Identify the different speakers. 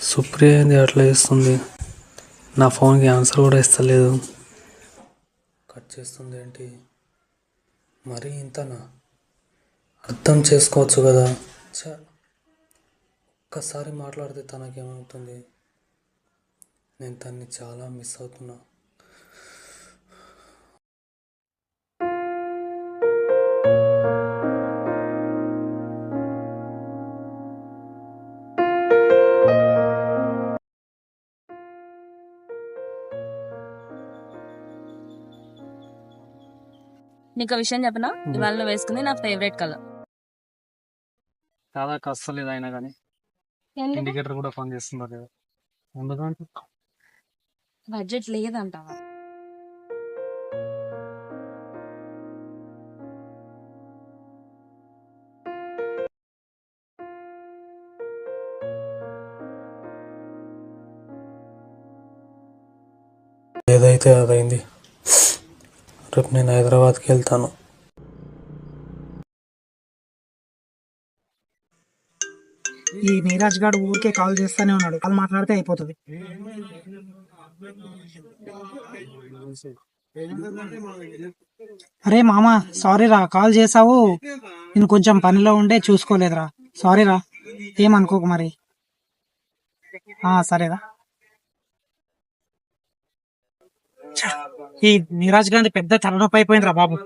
Speaker 1: సుప్రియ ఏంది అట్లా చేస్తుంది? నా ఫోన్కి ఆన్సర్ కూడా ఇస్తలేదు. కట్ చేస్తుంది ఏంటి? మరీ ఇంతనా? అర్థం చేసుకోవచ్చు కదా. చా ఒక్కసారి మాట్లాడితే తనకేమవుతుంది? నేను తన్ని చాలా మిస్ అవుతున్నా.
Speaker 2: నీకు విషయం చెప్పనా? ఇవాళ నువ్వు వేసుకుంది నా ఫేవరెట్ కలర్
Speaker 1: చాలా కష్టం లేదు అయినా కానీ ఇండికేటర్ కూడా పని చేస్తుందో లేదా. ఎందుకంటే
Speaker 2: బడ్జెట్ లేదంటావా?
Speaker 1: ఏదైతే అదైంది రేపు నేను హైదరాబాద్కి వెళ్తాను.
Speaker 3: ఈ నీరాజ్ గారు ఊరికే కాల్ చేస్తానే ఉన్నాడు. కాల్ మాట్లాడితే అయిపోతుంది. అరే మామ సారీ రా. కాల్ చేసావు నేను కొంచెం పనిలో ఉండే చూసుకోలేదురా. సారీ రా. ఏమనుకోకు మరి? సరేరా. ఈ నీరాజ్ గాంధీ పెద్ద తలనొప్పి అయిపోయిందిరా బాబు.